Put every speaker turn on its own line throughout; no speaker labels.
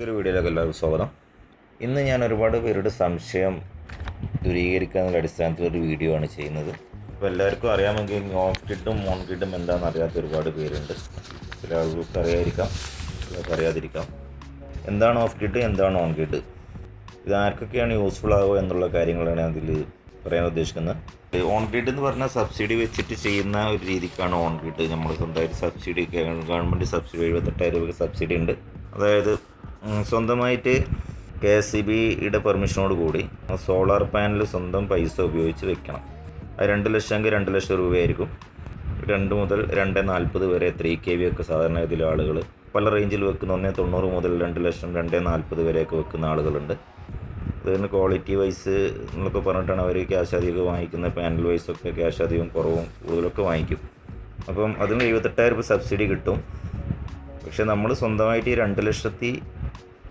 പുതിയൊരു വീഡിയോയിലേക്ക് എല്ലാവർക്കും സ്വാഗതം ഇന്ന് ഞാൻ ഒരുപാട് പേരുടെ സംശയം ദൂരീകരിക്കാനുള്ള അടിസ്ഥാനത്തിൽ ഒരു വീഡിയോ ആണ് ചെയ്യുന്നത് അപ്പോൾ എല്ലാവർക്കും അറിയാമെങ്കിൽ ഓൺ കിട്ടും ഓൺ കിട്ടും എന്താണെന്ന് അറിയാത്ത ഒരുപാട് പേരുണ്ട് ചില ആളുകൾക്ക് അറിയാതിരിക്കാം ചിലർക്ക് അറിയാതിരിക്കാം എന്താണ് ഓഫ് കിട്ട് എന്താണ് ഓൺ കിട്ട് ഇത് ആർക്കൊക്കെയാണ് യൂസ്ഫുൾ ആവുക എന്നുള്ള കാര്യങ്ങളാണ് അതിൽ പറയാൻ ഉദ്ദേശിക്കുന്നത് ഓൺ ഗ്രിഡ് എന്ന് പറഞ്ഞാൽ സബ്സിഡി വെച്ചിട്ട് ചെയ്യുന്ന ഒരു രീതിക്കാണ് ഓൺ ഗ്രിഡ് നമ്മൾ സ്വന്തമായിട്ട് സബ്സിഡി ഗവൺമെൻറ് സബ്സിഡി എഴുപത്തെട്ടായിരം രൂപ സബ്സിഡി ഉണ്ട് അതായത് സ്വന്തമായിട്ട് കെ എസ് സി ബിയുടെ പെർമിഷനോട് കൂടി സോളാർ പാനൽ സ്വന്തം പൈസ ഉപയോഗിച്ച് വെക്കണം അത് രണ്ട് ലക്ഷമെങ്കിൽ രണ്ട് ലക്ഷം രൂപയായിരിക്കും രണ്ട് മുതൽ രണ്ട് നാൽപ്പത് വരെ ത്രീ കെ വി ഒക്കെ ഇതിലെ ആളുകൾ പല റേഞ്ചിൽ വെക്കുന്ന ഒന്നേ തൊണ്ണൂറ് മുതൽ രണ്ട് ലക്ഷം രണ്ട് നാൽപ്പത് വരെയൊക്കെ വെക്കുന്ന ആളുകളുണ്ട് അതിന് ക്വാളിറ്റി വൈസ് എന്നൊക്കെ പറഞ്ഞിട്ടാണ് അവർ ക്യാഷ് അധികം വാങ്ങിക്കുന്ന പാനൽ വൈസൊക്കെ ക്യാഷ് അധികം കുറവും കൂടുതലൊക്കെ വാങ്ങിക്കും അപ്പം അതിന് എഴുപത്തെട്ടായിരം രൂപ സബ്സിഡി കിട്ടും പക്ഷേ നമ്മൾ സ്വന്തമായിട്ട് ഈ രണ്ട് ലക്ഷത്തി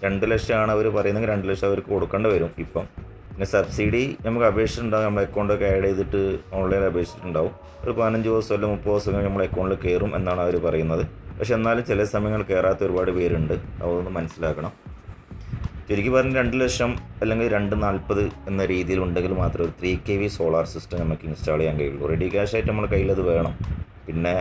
രണ്ട് ലക്ഷമാണ് അവർ പറയുന്നെങ്കിൽ രണ്ട് ലക്ഷം അവർക്ക് കൊടുക്കേണ്ടി വരും ഇപ്പം പിന്നെ സബ്സിഡി നമുക്ക് അപേക്ഷിച്ചിട്ടുണ്ടാകും നമ്മുടെ അക്കൗണ്ടൊക്കെ ആഡ് ചെയ്തിട്ട് ഓൺലൈനിൽ അപേക്ഷിച്ചിട്ടുണ്ടാവും ഒരു പതിനഞ്ച് ദിവസം അല്ലെങ്കിൽ മുപ്പത് ദിവസം നമ്മളെ അക്കൗണ്ടിൽ കയറും എന്നാണ് അവർ പറയുന്നത് പക്ഷെ എന്നാലും ചില സമയങ്ങൾ കയറാത്ത ഒരുപാട് പേരുണ്ട് അതൊന്ന് മനസ്സിലാക്കണം ശരിക്കും പറഞ്ഞ് രണ്ട് ലക്ഷം അല്ലെങ്കിൽ രണ്ട് നാൽപ്പത് എന്ന രീതിയിൽ ഉണ്ടെങ്കിൽ മാത്രമേ ഒരു three K V solar system നമുക്ക് ഇൻസ്റ്റാൾ ചെയ്യാൻ കഴിയുള്ളൂ റെഡി ക്യാഷ് ആയിട്ട് നമ്മുടെ കയ്യിൽ അത് വേണം പിന്നെ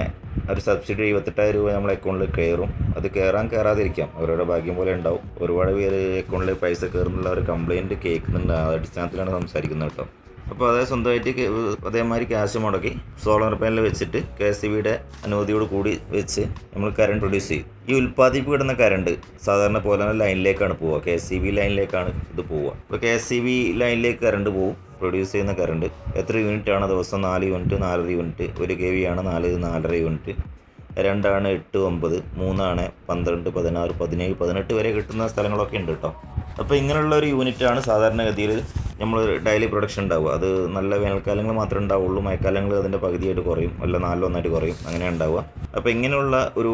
ഒരു സബ്സിഡി എഴുപത്തെട്ടായിരം രൂപ നമ്മളെ അക്കൗണ്ടിൽ കയറും അത് കയറാൻ കയറാതിരിക്കാം അവരുടെ ഭാഗ്യം പോലെ ഉണ്ടാവും ഒരുപാട് പേര് അക്കൗണ്ടിൽ പൈസ കയറുന്നുള്ള ഒരു കംപ്ലയിൻറ്റ് കേൾക്കുന്നുണ്ട് ആ അടിസ്ഥാനത്തിലാണ് സംസാരിക്കുന്നത് കേട്ടോ അപ്പോൾ അതായത് സ്വന്തമായിട്ട് അതേമാതിരി ക്യാഷ് മുടക്കി സോളാർ പാനൽ വെച്ചിട്ട് കെ എസ് ബിയുടെ അനുമതിയോട് കൂടി വെച്ച് നമ്മൾ കറണ്ട് പ്രൊഡ്യൂസ് ചെയ്യും ഈ ഉൽപ്പാദിപ്പിക്കപ്പെടുന്ന കറണ്ട് സാധാരണ പോലെ ലൈനിലേക്കാണ് പോവുക കെ എസ് സി ബി ലൈനിലേക്കാണ് ഇത് പോവുക അപ്പോൾ കെ എസ് സി ബി ലൈനിലേക്ക് കറണ്ട് പോവും പ്രൊഡ്യൂസ് ചെയ്യുന്ന കറണ്ട് എത്ര യൂണിറ്റാണ് ദിവസം നാല് യൂണിറ്റ് നാലര യൂണിറ്റ് ഒരു കെ വി ആണ് നാല് നാലര യൂണിറ്റ് രണ്ടാണ് എട്ട് ഒമ്പത് മൂന്നാണ് പന്ത്രണ്ട് പതിനാറ് പതിനേഴ് പതിനെട്ട് വരെ കിട്ടുന്ന സ്ഥലങ്ങളൊക്കെ ഉണ്ട് കേട്ടോ അപ്പോൾ ഇങ്ങനെയുള്ള ഒരു യൂണിറ്റാണ് സാധാരണഗതിയിൽ നമ്മൾ ഡെയിലി പ്രൊഡക്ഷൻ ഉണ്ടാവുക അത് നല്ല വേനൽക്കാലങ്ങൾ മാത്രമേ ഉണ്ടാവുള്ളൂ മഴക്കാലങ്ങൾ അതിൻ്റെ പകുതിയായിട്ട് കുറയും അല്ല നാലിലൊന്നായിട്ട് കുറയും അങ്ങനെ ഉണ്ടാവുക അപ്പോൾ ഇങ്ങനെയുള്ള ഒരു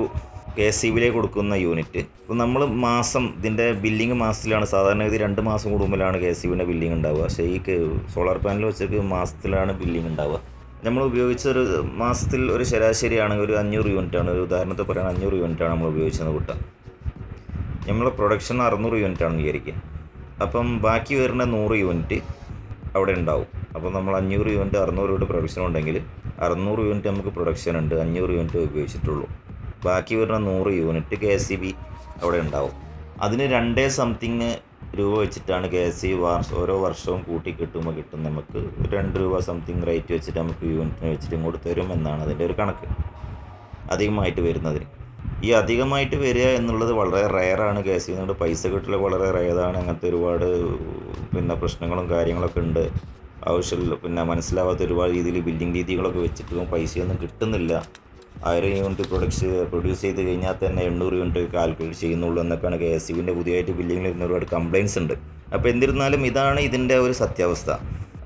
കെ എസ് സി ബിയിലേക്ക് കൊടുക്കുന്ന യൂണിറ്റ് അപ്പോൾ നമ്മൾ മാസം ഇതിൻ്റെ ബില്ലിങ് മാസത്തിലാണ് സാധാരണഗതി രണ്ട് മാസം കൂടുമ്പോഴാണ് കെ എസ് സി ബിൻ്റെ ബില്ലിംഗ് ഉണ്ടാവുക പക്ഷേ ഈ സോളാർ പാനൽ വെച്ചിട്ട് മാസത്തിലാണ് ബില്ലിംഗ് ഉണ്ടാവുക നമ്മൾ ഉപയോഗിച്ച ഒരു മാസത്തിൽ ഒരു ശരാശരി ആണെങ്കിൽ ഒരു അഞ്ഞൂറ് യൂണിറ്റ് ആണ് ഒരു ഉദാഹരണത്തിൽ പറയുന്നത് അഞ്ഞൂറ് യൂണിറ്റാണ് നമ്മൾ ഉപയോഗിച്ചത് കൂട്ടാം നമ്മളെ പ്രൊഡക്ഷൻ അറുന്നൂറ് യൂണിറ്റ് ആണ് വിചാരിക്കുക അപ്പം ബാക്കി വരുന്ന നൂറ് യൂണിറ്റ് അവിടെ ഉണ്ടാവും അപ്പം നമ്മൾ അഞ്ഞൂറ് യൂണിറ്റ് അറുന്നൂറ് യൂണിറ്റ് പ്രൊഡക്ഷൻ ഉണ്ടെങ്കിൽ അറുന്നൂറ് യൂണിറ്റ് നമുക്ക് പ്രൊഡക്ഷൻ ഉണ്ട് അഞ്ഞൂറ് യൂണിറ്റ് ഉപയോഗിച്ചിട്ടുള്ളൂ ബാക്കി വരുന്ന നൂറ് unit K S E B അവിടെ ഉണ്ടാവും അതിന് രണ്ടേ സംതിങ് രൂപ വെച്ചിട്ടാണ് കെ എസ് സി ഓരോ വർഷവും കൂട്ടി കിട്ടുമ്പോൾ കിട്ടും നമുക്ക് രണ്ട് രൂപ സംതിങ് റേറ്റ് വെച്ചിട്ട് നമുക്ക് യൂണിറ്റിന് വെച്ചിട്ട് ഇങ്ങോട്ട് തരും എന്നാണ് അതിൻ്റെ ഒരു കണക്ക് അധികമായിട്ട് വരുന്നതിന് ഈ അധികമായിട്ട് വരിക എന്നുള്ളത് വളരെ റയറാണ് കെ എസ് ഇ നിങ്ങളുടെ പൈസ കിട്ടില്ല വളരെ റയറാണ് അങ്ങനത്തെ ഒരുപാട് പിന്നെ പ്രശ്നങ്ങളും കാര്യങ്ങളൊക്കെ ഉണ്ട് ആവശ്യമില്ല പിന്നെ മനസ്സിലാവാത്ത ഒരുപാട് രീതിയിൽ ബില്ലിംഗ് രീതികളൊക്കെ വെച്ചിട്ടും പൈസയൊന്നും കിട്ടുന്നില്ല ആയിരം യൂണിറ്റ് പ്രൊഡക്ട്സ് പ്രൊഡ്യൂസ് ചെയ്ത് കഴിഞ്ഞാൽ തന്നെ എണ്ണൂറ് യൂണിറ്റ് കാൽക്കുലേറ്റ് ചെയ്യുന്നുള്ളൂ എന്നൊക്കെയാണ് കെ എസ് യുവിൻ്റെ പുതിയതായിട്ട് ബില്ലിങ്ങിൽ വരുന്ന ഒരുപാട് കംപ്ലയിൻസ് ഉണ്ട് അപ്പോൾ എന്നിരുന്നാലും ഇതാണ് ഇതിൻ്റെ ഒരു സത്യാവസ്ഥ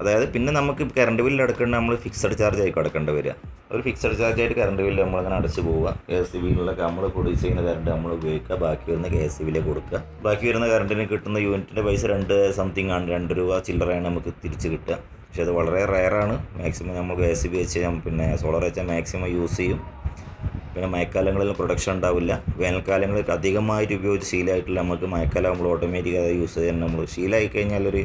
അതായത് പിന്നെ നമുക്ക് കറണ്ട് ബില്ല് അടക്കേണ്ട നമ്മൾ ഫിക്സഡ് ചാർജ് ആയിട്ട് അടക്കേണ്ടി വരിക ഒരു ഫിക്സഡ് ചാർജ് ആയിട്ട് കറണ്ട് ബില്ല് നമ്മളങ്ങനെ അടച്ചു പോവുക കെ എസ് സി ബിയിലുള്ള നമ്മൾ പ്രൊഡ്യൂസ് ചെയ്യുന്ന കറണ്ട് നമ്മൾ ഉപയോഗിക്കുക ബാക്കി വരുന്ന കെ എസ് സി കൊടുക്കുക ബാക്കി വരുന്ന കറണ്ടിന് കിട്ടുന്ന യൂണിറ്റിൻ്റെ പൈസ രണ്ട് സംതിങ് ആണ് രണ്ട് രൂപ ചില്ലറയാണ് നമുക്ക് തിരിച്ച് കിട്ടുക പക്ഷേ അത് വളരെ റയറാണ് മാക്സിമം നമ്മൾ കെ എസ് സി ബി വെച്ച് പിന്നെ സോളർ വെച്ചാൽ മാക്സിമം യൂസ് ചെയ്യും പിന്നെ മഴക്കാലങ്ങളിൽ പ്രൊഡക്ഷൻ ഉണ്ടാവില്ല വേനൽക്കാലങ്ങളിൽ അധികമായിട്ട് ഉപയോഗിച്ച് ശീലമായിട്ടില്ല നമുക്ക് മഴക്കാലം നമ്മൾ ഓട്ടോമാറ്റിക് അത് യൂസ് ചെയ്യാൻ നമ്മൾ ശീലമായി കഴിഞ്ഞാൽ ഒരു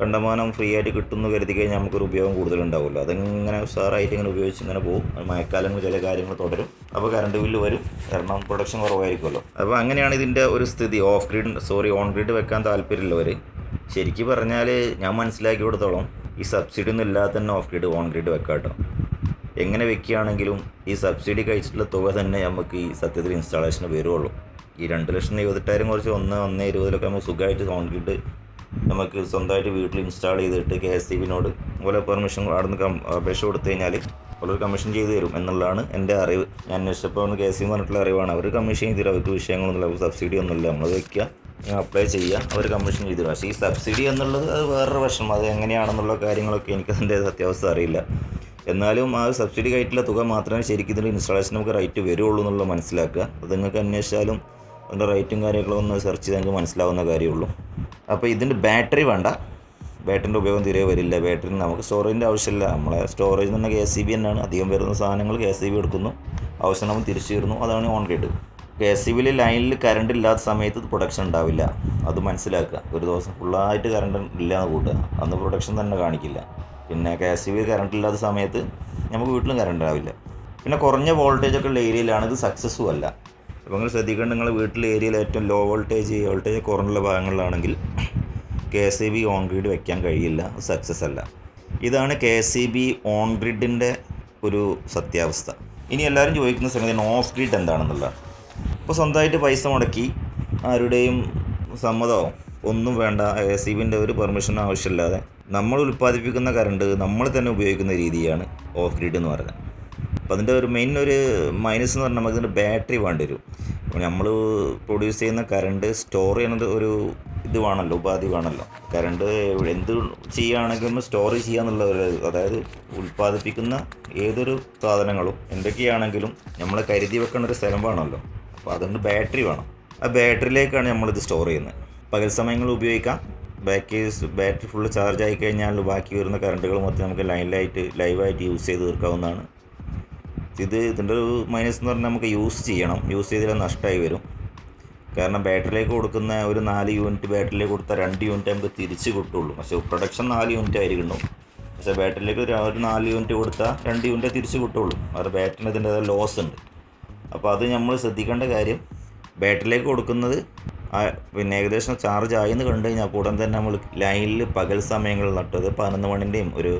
കണ്ടമാനം ഫ്രീ ആയിട്ട് കിട്ടുന്നു കരുതി കഴിഞ്ഞാൽ നമുക്കൊരു ഉപയോഗം കൂടുതലുണ്ടാവുമല്ലോ അതിങ്ങനെ സാറായിട്ട് ഇങ്ങനെ ഉപയോഗിച്ച് ഇങ്ങനെ പോകും മഴക്കാലങ്ങൾ ചില കാര്യങ്ങൾ തുടരും അപ്പോൾ കറണ്ട് ബില്ല് വരും കാരണം പ്രൊഡക്ഷൻ കുറവായിരിക്കുമല്ലോ അപ്പോൾ അങ്ങനെയാണ് ഇതിൻ്റെ ഒരു സ്ഥിതി off grid sorry on grid വെക്കാൻ താല്പര്യമുള്ളവർ ശരിക്കും പറഞ്ഞാൽ ഞാൻ മനസ്സിലാക്കി കൊടുത്തോളം ഈ സബ്സിഡി ഒന്നും ഇല്ലാതെ തന്നെ ഓഫ് ഗ്രിഡ് ഓൺ ഗ്രിഡ് വെക്കാം കേട്ടോ എങ്ങനെ വെക്കുകയാണെങ്കിലും ഈ സബ്സിഡി കഴിച്ചിട്ടുള്ള തുക തന്നെ നമുക്ക് ഈ സത്യത്തിൽ ഇൻസ്റ്റാളേഷന് വരുവുള്ളൂ ഈ രണ്ട് ലക്ഷം ഇരുപത്തെട്ടായിരം കുറച്ച് ഒന്ന് ഒന്ന് ഇരുപതിലൊക്കെ നമുക്ക് സുഖമായിട്ട് കോൺക്രീറ്റ് നമുക്ക് സ്വന്തമായിട്ട് വീട്ടിൽ ഇൻസ്റ്റാൾ ചെയ്തിട്ട് കെ എസ് സി ബിനോട് ഓരോ പെർമിഷൻ അവിടെ നിന്ന് അപേക്ഷ കൊടുത്തു കഴിഞ്ഞാൽ അവർ കമ്മീഷൻ ചെയ്തു തരും എന്നുള്ളതാണ് എൻ്റെ അറിവ് ഞാൻ അന്വേഷിച്ചപ്പോൾ കെ എസ് സി പറഞ്ഞിട്ടുള്ള അറിവാണ് അവർ കമ്മീഷൻ ചെയ്ത് തരും അവർക്ക് വിഷയങ്ങളൊന്നുമില്ല അവർക്ക് സബ്സിഡി ഒന്നുമില്ല നമ്മൾ വയ്ക്കുക അപ്ലൈ ചെയ്യുക അവർ കമ്മീഷൻ ചെയ്തു പക്ഷേ ഈ സബ്സിഡി എന്നുള്ളത് അത് വേറൊരു പ്രശ്നം അത് എങ്ങനെയാണെന്നുള്ള കാര്യങ്ങളൊക്കെ എനിക്കതിൻ്റെ സത്യാവസ്ഥ അറിയില്ല എന്നാലും ആ സബ്സിഡി ആയിട്ടുള്ള തുക മാത്രമേ ശരിക്കും ഇതിൻ്റെ ഇൻസ്റ്റാളേഷൻ നമുക്ക് റേറ്റ് വരുള്ളൂ എന്നുള്ളത് മനസ്സിലാക്കുക അത് നിങ്ങൾക്ക് അന്വേഷിച്ചാലും അതിൻ്റെ റേറ്റും കാര്യങ്ങളും ഒന്ന് സെർച്ച് ചെയ്ത് നിങ്ങൾക്ക് മനസ്സിലാവുന്ന കാര്യമുള്ളൂ അപ്പോൾ ഇതിൻ്റെ ബാറ്ററി വേണ്ട ബാറ്ററിൻ്റെ ഉപയോഗം തീരെ വരില്ല ബാറ്ററി നമുക്ക് സ്റ്റോറേജിൻ്റെ ആവശ്യമില്ല നമ്മളെ സ്റ്റോറേജ് എന്ന് പറഞ്ഞാൽ കെ എസ് സി ബി തന്നെയാണ് അധികം വരുന്ന സാധനങ്ങൾ കെ എസ് സി ബി എടുക്കുന്നു നമ്മൾ തിരിച്ചു തരുന്നു അതാണ് on grid K S C ബിയിൽ ലൈനിൽ കറണ്ട് ഇല്ലാത്ത സമയത്ത് പ്രൊഡക്ഷൻ ഉണ്ടാവില്ല അത് മനസ്സിലാക്കുക ഒരു ദിവസം ഫുള്ളായിട്ട് കറണ്ട് ഇല്ലാന്ന് കൂട്ടുക അന്ന് പ്രൊഡക്ഷൻ തന്നെ കാണിക്കില്ല പിന്നെ കെ എസ് ബി കറണ്ട് ഇല്ലാത്ത സമയത്ത് നമുക്ക് വീട്ടിലും കറണ്ട് ഉണ്ടാവില്ല പിന്നെ കുറഞ്ഞ വോൾട്ടേജ് ഒക്കെ ഉള്ള ഏരിയയിലാണ് ഇത് സക്സസ്സും അല്ല അപ്പോൾ നിങ്ങൾ ശ്രദ്ധിക്കേണ്ട നിങ്ങൾ വീട്ടിലെ ഏരിയയിൽ ഏറ്റവും ലോ വോൾട്ടേജ് വോൾട്ടേജ് കുറഞ്ഞുള്ള ഭാഗങ്ങളിലാണെങ്കിൽ K S E B on grid വയ്ക്കാൻ കഴിയില്ല സക്സസ് അല്ല ഇതാണ് K S E B on ഗ്രിഡിൻ്റെ ഒരു സത്യാവസ്ഥ ഇനി എല്ലാവരും ചോദിക്കുന്ന സംഗതി ഓഫ് ഗ്രിഡ് എന്താണെന്നുള്ള അപ്പോൾ സ്വന്തമായിട്ട് പൈസ മുടക്കി ആരുടെയും സമ്മതമോ ഒന്നും വേണ്ട എ സി ബിൻ്റെ ഒരു പെർമിഷൻ ആവശ്യമില്ലാതെ നമ്മൾ ഉൽപ്പാദിപ്പിക്കുന്ന കറണ്ട് നമ്മൾ തന്നെ ഉപയോഗിക്കുന്ന രീതിയാണ് ഓഫ് ഗ്രിഡ് എന്ന് പറയുന്നത് അപ്പോൾ അതിൻ്റെ ഒരു മെയിൻ ഒരു മൈനസ് എന്ന് പറഞ്ഞാൽ നമുക്ക് ഇതിൻ്റെ ബാറ്ററി വേണ്ടി വരും നമ്മൾ പ്രൊഡ്യൂസ് ചെയ്യുന്ന കറണ്ട് സ്റ്റോർ ചെയ്യുന്നത് ഒരു ഇത് വേണമല്ലോ ഉപാധി വേണമല്ലോ കറണ്ട് എന്ത് ചെയ്യുകയാണെങ്കിലും സ്റ്റോർ ചെയ്യാന്നുള്ള ഒരു അതായത് ഉൽപ്പാദിപ്പിക്കുന്ന ഏതൊരു സാധനങ്ങളും എന്തൊക്കെയാണെങ്കിലും നമ്മൾ കരുതി വെക്കുന്ന ഒരു സ്ഥലം വേണമല്ലോ അപ്പോൾ അതുകൊണ്ട് ബാറ്ററി വേണം ആ ബാറ്ററിയിലേക്കാണ് നമ്മളിത് സ്റ്റോർ ചെയ്യുന്നത് പകൽ സമയങ്ങളിൽ ഉപയോഗിക്കാം ബാക്കീസ് ബാറ്ററി ഫുള്ള് ചാർജ് ആയി കഴിഞ്ഞാൽ ബാക്കി വരുന്ന കറണ്ടുകൾ മൊത്തം നമുക്ക് ലൈനിലായിട്ട് ലൈവായിട്ട് യൂസ് ചെയ്ത് തീർക്കാവുന്നതാണ് ഇത് ഇതിൻ്റെ ഒരു മൈനസ് എന്ന് പറഞ്ഞാൽ നമുക്ക് യൂസ് ചെയ്യണം യൂസ് ചെയ്താൽ നഷ്ടമായി വരും കാരണം ബാറ്ററിയിലേക്ക് കൊടുക്കുന്ന ഒരു നാല് യൂണിറ്റ് ബാറ്ററിയിലേക്ക് കൊടുത്താൽ രണ്ട് യൂണിറ്റ് നമുക്ക് തിരിച്ച് കിട്ടുള്ളൂ പക്ഷേ പ്രൊഡക്ഷൻ നാല് യൂണിറ്റ് ആയിരിക്കണം പക്ഷേ ബാറ്ററിയിലേക്ക് ഒരു നാല് യൂണിറ്റ് കൊടുത്താൽ രണ്ട് യൂണിറ്റ് തിരിച്ച് കിട്ടുള്ളൂ അത് ബാറ്ററിന് ഇതിൻ്റെ ലോസ് ഉണ്ട് അപ്പോൾ അത് നമ്മൾ ശ്രദ്ധിക്കേണ്ട കാര്യം ബാറ്ററിയിലേക്ക് കൊടുക്കുന്നത് പിന്നെ ഏകദേശം ചാർജ് ആയെന്ന് കണ്ടു കഴിഞ്ഞാൽ ഉടൻ തന്നെ നമ്മൾ ലൈനിൽ പകൽ സമയങ്ങളിൽ നട്ടത് പതിനൊന്ന് മണിൻ്റെയും ഒരു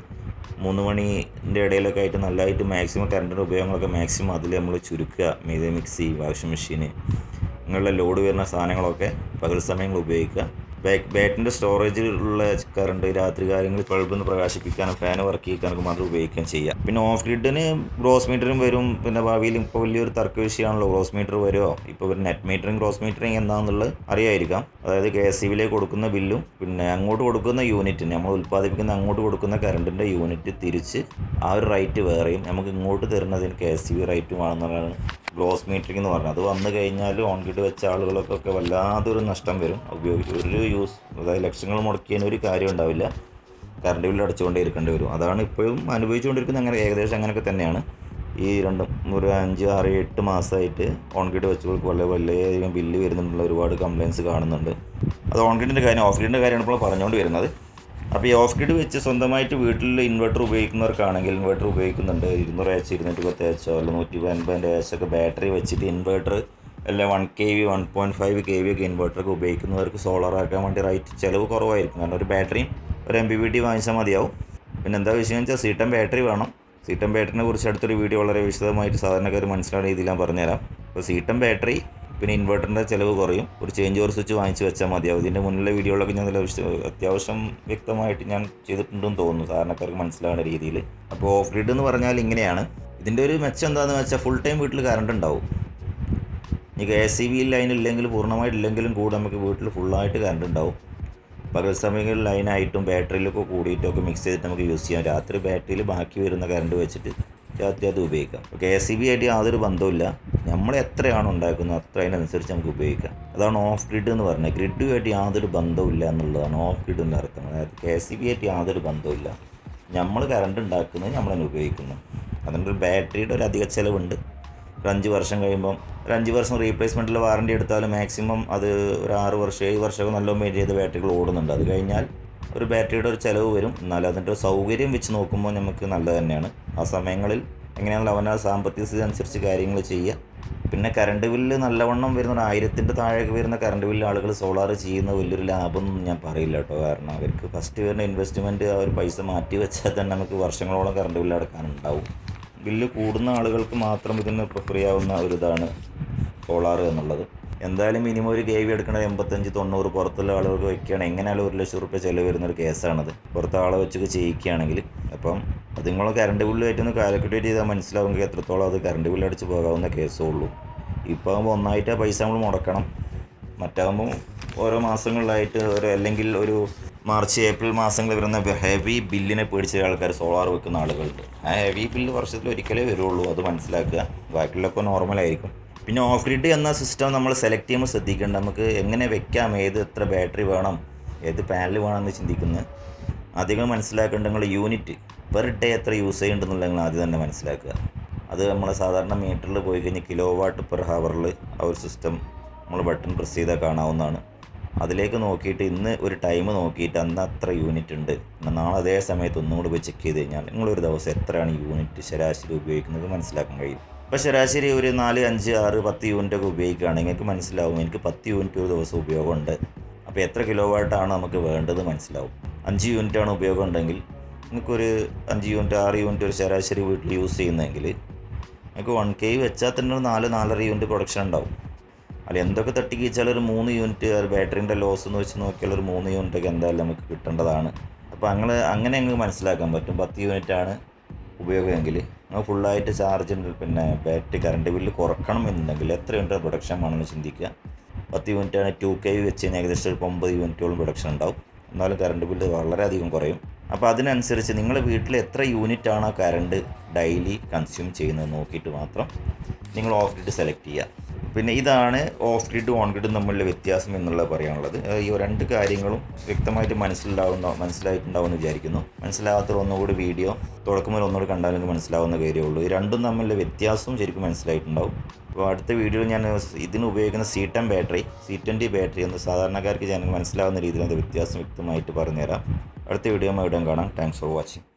മൂന്ന് മണിൻ്റെ ഇടയിലൊക്കെ ആയിട്ട് നല്ലതായിട്ട് മാക്സിമം കറണ്ടിൻ്റെ ഉപയോഗങ്ങളൊക്കെ മാക്സിമം അതിൽ നമ്മൾ ചുരുക്കുക മിത മിക്സി വാഷിംഗ് മെഷീൻ ഇങ്ങനെയുള്ള ലോഡ് വരുന്ന സാധനങ്ങളൊക്കെ പകൽ സമയങ്ങൾ ഉപയോഗിക്കുക ബാക്ക് ബാറ്ററിൻ്റെ സ്റ്റോറേജിലുള്ള കറണ്ട് രാത്രി കാര്യങ്ങൾ ബൾബിൽ പ്രകാശിപ്പിക്കാനും ഫാൻ വർക്ക് ചെയ്യാനൊക്കെ മാത്രം ഉപയോഗിക്കുകയും ചെയ്യാം പിന്നെ ഓഫ് ഗ്രിഡിന് ഗ്രോസ് മീറ്ററും വരും പിന്നെ ഭാവിയിൽ ഇപ്പോൾ വലിയൊരു തർക്ക വിഷയമാണല്ലോ ഗ്രോസ് മീറ്റർ വരുമോ ഇപ്പോൾ ഒരു നെറ്റ് മീറ്ററും ഗ്രോസ് മീറ്ററിങ് എന്താണെന്നുള്ളത് അറിയായിരിക്കാം അതായത് കെ എസ് സിയിലേക്ക് കൊടുക്കുന്ന ബില്ലും പിന്നെ അങ്ങോട്ട് കൊടുക്കുന്ന യൂണിറ്റിന് നമ്മൾ ഉൽപ്പാദിപ്പിക്കുന്ന അങ്ങോട്ട് കൊടുക്കുന്ന കറണ്ടിൻ്റെ യൂണിറ്റ് തിരിച്ച് ആ ഒരു റൈറ്റ് വേറെയും നമുക്ക് ഇങ്ങോട്ട് തരുന്നതിന് കെ എസ് സി ബി റേറ്റുമാണെന്നുള്ളതാണ് ഗ്ലോസ് മീറ്ററിംഗ് എന്ന് പറഞ്ഞത് അത് വന്നു കഴിഞ്ഞാൽ ഓൺ ഗ്രിഡ് വെച്ച ആളുകൾക്കൊക്കെ വല്ലാതൊരു നഷ്ടം വരും ഉപയോഗിച്ച് ഒരു യൂസ് അതായത് ലക്ഷങ്ങൾ മുടക്കിയതിന് ഒരു കാര്യം ഉണ്ടാവില്ല കറണ്ട് ബില്ല് അടച്ചുകൊണ്ടേ ഇരിക്കേണ്ടി വരും അതാണ് ഇപ്പോഴും അനുഭവിച്ചുകൊണ്ടിരിക്കുന്നത് അങ്ങനെ ഏകദേശം അങ്ങനെയൊക്കെ തന്നെയാണ് ഈ രണ്ട് ഒരു അഞ്ച് ആറ് എട്ട് മാസമായിട്ട് ഓൺ ഗ്രിഡ് വെച്ചവർക്ക് വളരെ വലിയധികം ബില്ല് വരുന്നുള്ള ഒരുപാട് കംപ്ലയിൻസ് കാണുന്നുണ്ട് അത് ഓൺ ഗ്രിഡിൻ്റെ കാര്യം ഓഫ് ഗ്രിഡിൻ്റെ കാര്യമാണ് ഇപ്പോൾ പറഞ്ഞുകൊണ്ട് വരുന്നത് അപ്പോൾ ഈ ഓഫ് ഗ്രിഡ് വെച്ച് സ്വന്തമായിട്ട് വീട്ടിൽ ഇൻവെർട്ടർ ഉപയോഗിക്കുന്നവർക്കാണെങ്കിൽ ഇൻവെർട്ടർ ഉപയോഗിക്കുന്നുണ്ട് ഇരുന്നൂറ് എച്ച് ഇരുന്നൂറ്റി പത്ത് എച്ചോ അല്ല നൂറ്റി അൻപതിൻ്റെ എച്ചൊക്കെ ബാറ്ററി വെച്ചിട്ട് ഇൻവെർട്ടർ അല്ല one K V one point five K V ഒക്കെ ഇൻവെർട്ടറൊക്കെ ഉപയോഗിക്കുന്നവർക്ക് സോളാർ ആക്കാൻ വേണ്ടി റൈറ്റ് ചിലവ് കുറവായിരിക്കും കാരണം ഒരു ബാറ്ററിയും ഒരു എം ബി വി ടി വാങ്ങിച്ചാൽ മതിയാവും പിന്നെ എന്താ വിഷയം വെച്ചാൽ സീറ്റം ബാറ്ററി വേണം സീറ്റം ബാറ്ററിനെ കുറിച്ച് അടുത്തൊരു വീഡിയോ വളരെ വിശദമായിട്ട് സാധാരണക്കാർ മനസ്സിലാവുന്ന രീതിയിൽ ഞാൻ പറഞ്ഞുതരാം അപ്പോൾ സീറ്റം ബാറ്ററി പിന്നെ ഇൻവെർട്ടറിൻ്റെ ചിലവ് കുറയും ഒരു ചേഞ്ച് ഓവർ സ്വിച്ച് വാങ്ങിച്ച് വെച്ചാൽ മതിയാവും ഇതിൻ്റെ മുന്നിലെ വീഡിയോകളൊക്കെ ഞാൻ അത്യാവശ്യം വ്യക്തമായിട്ട് ഞാൻ ചെയ്തിട്ടുണ്ടെന്ന് തോന്നുന്നു സാധാരണക്കാർക്ക് മനസ്സിലാവുന്ന രീതിയിൽ അപ്പോൾ ഓഫ് ഗ്രിഡ് എന്ന് പറഞ്ഞാൽ ഇങ്ങനെയാണ് ഇതിൻ്റെ ഒരു മെച്ചം എന്താണെന്ന് വെച്ചാൽ ഫുൾ ടൈം വീട്ടിൽ കറണ്ട് ഉണ്ടാവും ഇനി എ സി ബിയിൽ ലൈൻ ഇല്ലെങ്കിൽ പൂർണ്ണമായിട്ടില്ലെങ്കിലും കൂടെ നമുക്ക് വീട്ടിൽ ഫുള്ളായിട്ട് കറണ്ട് ഉണ്ടാവും പകൽ സമയങ്ങളിൽ ലൈനായിട്ടും ബാറ്ററിയിലൊക്കെ കൂടിയിട്ടൊക്കെ മിക്സ് ചെയ്തിട്ട് നമുക്ക് യൂസ് ചെയ്യാം രാത്രി ബാറ്ററിയിൽ ബാക്കി വരുന്ന കറണ്ട് വെച്ചിട്ട് അത് ഉപയോഗിക്കാം കെ എസ് ഇ ബി ആയിട്ട് യാതൊരു ബന്ധമില്ല നമ്മൾ എത്രയാണ് ഉണ്ടാക്കുന്നത് അത്ര അതിനനുസരിച്ച് നമുക്ക് ഉപയോഗിക്കാം അതാണ് ഓഫ് ഗ്രിഡ് എന്ന് പറഞ്ഞത് ഗ്രിഡുമായിട്ട് യാതൊരു ബന്ധമില്ല എന്നുള്ളതാണ് ഓഫ് ഗ്രിഡ് എന്ന് അർത്ഥം അതായത് കെ എസ് ഇ ബി ആയിട്ട് യാതൊരു ബന്ധമില്ല നമ്മൾ കറണ്ട് ഉണ്ടാക്കുന്നത് നമ്മൾ ഉപയോഗിക്കുന്നു അതിൻ്റെ ഒരു ബാറ്ററിയുടെ ഒരു അധിക ചിലവുണ്ട് ഒരു അഞ്ച് വർഷം കഴിയുമ്പം ഒരു അഞ്ച് വർഷം റീപ്ലേസ്മെൻറ്റിൽ വാറണ്ടി എടുത്താലും മാക്സിമം അത് ഒരു ആറ് വർഷം ഏഴ് വർഷമൊക്കെ നല്ല മെയിൻ ചെയ്ത ബാറ്ററികൾ ഓടുന്നുണ്ട് അത് കഴിഞ്ഞാൽ ഒരു ബാറ്ററിയുടെ ഒരു ചിലവ് വരും എന്നാലും അതിൻ്റെ സൗകര്യം വെച്ച് നോക്കുമ്പോൾ നമുക്ക് നല്ലത് തന്നെയാണ് ആ സമയങ്ങളിൽ എങ്ങനെയാണല്ലോ അവനാ സാമ്പത്തിക സ്ഥിതി അനുസരിച്ച് കാര്യങ്ങൾ ചെയ്യുക പിന്നെ കറണ്ട് ബില്ല് നല്ലവണ്ണം വരുന്ന ഒരു ആയിരത്തിൻ്റെ താഴേക്ക് വരുന്ന കറണ്ട് ബില്ല് ആളുകൾ സോളാർ ചെയ്യുന്ന വലിയൊരു ലാഭം ഞാൻ പറയില്ല കേട്ടോ കാരണം അവർക്ക് ഫസ്റ്റ് വരുന്ന ഇൻവെസ്റ്റ്മെൻറ്റ് ആ ഒരു പൈസ മാറ്റി വെച്ചാൽ തന്നെ നമുക്ക് വർഷങ്ങളോളം കറണ്ട് ബില്ല് അടക്കാനുണ്ടാവും ബില്ല് കൂടുന്ന ആളുകൾക്ക് മാത്രം ഇതിന് പ്രിഫർ ചെയ്യാവുന്ന ഒരു ഇതാണ് സോളാർ എന്നുള്ളത് എന്തായാലും മിനിമം ഒരു കെ വി എടുക്കണത് എൺപത്തഞ്ച് തൊണ്ണൂറ് പുറത്തുള്ള ആളുകൾക്ക് വയ്ക്കുകയാണ് എങ്ങനെയാലും ഒരു ലക്ഷം റുപ്യ ചിലവ് വരുന്ന ഒരു കേസാണത് പുറത്തെ ആളെ വെച്ചൊക്കെ ചെയ്യിക്കുകയാണെങ്കിൽ അപ്പം അത് നിങ്ങൾ കറണ്ട് ബില്ല് ഒന്ന് കാൽക്കുലേറ്റ് ചെയ്താൽ മനസ്സിലാവുമെങ്കിൽ എത്രത്തോളം അത് കറണ്ട് ബില്ല് അടിച്ച് പോകാവുന്ന കേസേ ഉള്ളൂ ഇപ്പോൾ ആകുമ്പോൾ ഒന്നായിട്ട് പൈസ നമ്മൾ മുടക്കണം മറ്റാകുമ്പോൾ ഓരോ മാസങ്ങളിലായിട്ട് ഒരു അല്ലെങ്കിൽ ഒരു മാർച്ച് ഏപ്രിൽ മാസങ്ങളിൽ വരുന്ന ഹെവി ബില്ലിനെ പേടിച്ച ആൾക്കാർ സോളാർ വെക്കുന്ന ആളുകളുണ്ട് ആ ഹെവി ബില്ല് വർഷത്തിൽ ഒരിക്കലേ വരുള്ളൂ അത് മനസ്സിലാക്കുക ബാക്കിയുള്ളപ്പോൾ നോർമലായിരിക്കും പിന്നെ ഓഫ് ഗ്രിഡ് എന്ന സിസ്റ്റം നമ്മൾ സെലക്ട് ചെയ്യുമ്പോൾ ശ്രദ്ധിക്കേണ്ട നമുക്ക് എങ്ങനെ വെക്കാം ഏത് എത്ര ബാറ്ററി വേണം ഏത് പാനൽ വേണം എന്ന് ചിന്തിക്കുന്നത് അധികം മനസ്സിലാക്കേണ്ട നിങ്ങൾ യൂണിറ്റ് പെർ ഡേ എത്ര യൂസ് ചെയ്യുന്നുണ്ടെന്നുള്ള നിങ്ങൾ ആദ്യം തന്നെ മനസ്സിലാക്കുക അത് നമ്മൾ സാധാരണ മീറ്ററിൽ പോയി കഴിഞ്ഞാൽ കിലോ വാട്ട് പെർ ഹവറിൽ ആ ഒരു സിസ്റ്റം നമ്മൾ ബട്ടൺ പ്രസ് ചെയ്താൽ കാണാവുന്നതാണ് അതിലേക്ക് നോക്കിയിട്ട് ഇന്ന് ഒരു ടൈം നോക്കിയിട്ട് അന്ന് അത്ര യൂണിറ്റ് ഉണ്ട് നാളെ അതേ സമയത്ത് ഒന്നുകൂടി പോയി ചെക്ക് ചെയ്ത് കഴിഞ്ഞാൽ നിങ്ങളൊരു ദിവസം എത്രയാണ് യൂണിറ്റ് ശരാശരി ഉപയോഗിക്കുന്നത് മനസ്സിലാക്കാൻ കഴിയും അപ്പോൾ ശരാശരി ഒരു നാല് അഞ്ച് ആറ് പത്ത് യൂണിറ്റൊക്കെ ഉപയോഗിക്കുകയാണ് നിങ്ങൾക്ക് മനസ്സിലാവും എനിക്ക് പത്ത് യൂണിറ്റ് ഒരു ദിവസം ഉപയോഗമുണ്ട് അപ്പോൾ എത്ര കിലോ വാട്ടാണ് നമുക്ക് വേണ്ടത് മനസ്സിലാവും അഞ്ച് യൂണിറ്റാണ് ഉപയോഗം ഉണ്ടെങ്കിൽ നിങ്ങൾക്കൊരു അഞ്ച് യൂണിറ്റ് ആറ് യൂണിറ്റ് ഒരു ശരാശരി വീട്ടിൽ യൂസ് ചെയ്യുന്നതെങ്കിൽ നിങ്ങൾക്ക് വൺ കെ വെച്ചാൽ തന്നെ ഒരു നാല് നാലര യൂണിറ്റ് പ്രൊഡക്ഷൻ ഉണ്ടാവും അല്ല എന്തൊക്കെ തട്ടിക്കിച്ചാൽ ഒരു മൂന്ന് യൂണിറ്റ് ബാറ്ററിൻ്റെ ലോസ് എന്ന് വെച്ച് നോക്കിയാൽ ഒരു മൂന്ന് യൂണിറ്റൊക്കെ എന്തായാലും നമുക്ക് കിട്ടേണ്ടതാണ് അപ്പോൾ അങ്ങനെ അങ്ങനെ അങ്ങ് മനസ്സിലാക്കാൻ പറ്റും പത്ത് യൂണിറ്റാണ് ഉപയോഗമെങ്കിൽ നിങ്ങൾ ഫുള്ളായിട്ട് ചാർജിൻ്റെ പിന്നെ ബാറ്ററി കറണ്ട് ബില്ല് കുറക്കണം എന്നുണ്ടെങ്കിൽ എത്രയുണ്ട് പ്രൊഡക്ഷൻ വേണമെന്ന് ചിന്തിക്കുക പത്ത് യൂണിറ്റാണ് ടു കെ വെച്ച് കഴിഞ്ഞാൽ ഏകദേശം ഒരു ഒമ്പത് യൂണിറ്റോളം പ്രൊഡക്ഷൻ ഉണ്ടാവും എന്നാലും കറണ്ട് ബില്ല് വളരെയധികം കുറയും അപ്പോൾ അതിനനുസരിച്ച് നിങ്ങളുടെ വീട്ടിൽ എത്ര യൂണിറ്റ് ആ കറണ്ട് ഡെയിലി കൺസ്യൂം ചെയ്യുന്നത് നോക്കിയിട്ട് മാത്രം നിങ്ങൾ ഓഫ് ഗ്രിഡ് സെലക്ട് ചെയ്യുക പിന്നെ ഇതാണ് ഓഫ് ഗ്രിഡും ഓൺ ഗ്രിഡും തമ്മിലുള്ള വ്യത്യാസം എന്നുള്ളത് പറയാനുള്ളത് ഈ രണ്ട് കാര്യങ്ങളും വ്യക്തമായിട്ട് മനസ്സിലാവുന്ന മനസ്സിലായിട്ടുണ്ടാവുമെന്ന് വിചാരിക്കുന്നു മനസ്സിലാവാത്തവർ ഒന്നുകൂടി വീഡിയോ തുടക്കം മുതൽ ഒന്നുകൂടി കണ്ടാലും മനസ്സിലാവുന്ന കാര്യമുള്ളൂ രണ്ടും തമ്മിലുള്ള വ്യത്യാസവും ശരിക്കും മനസ്സിലായിട്ടുണ്ടാവും അപ്പോൾ അടുത്ത വീഡിയോയിൽ ഞാൻ ഇതിന് ഉപയോഗിക്കുന്ന C ten battery C twenty battery ഒന്ന് സാധാരണക്കാർക്ക് ഞാൻ മനസ്സിലാവുന്ന രീതിയിലുള്ള വ്യത്യാസം വ്യക്തമായിട്ട് പറഞ്ഞുതരാം അടുത്ത വീഡിയോ ഉടൻ കാണാം താങ്ക്സ് ഫോർ വാച്ചിങ്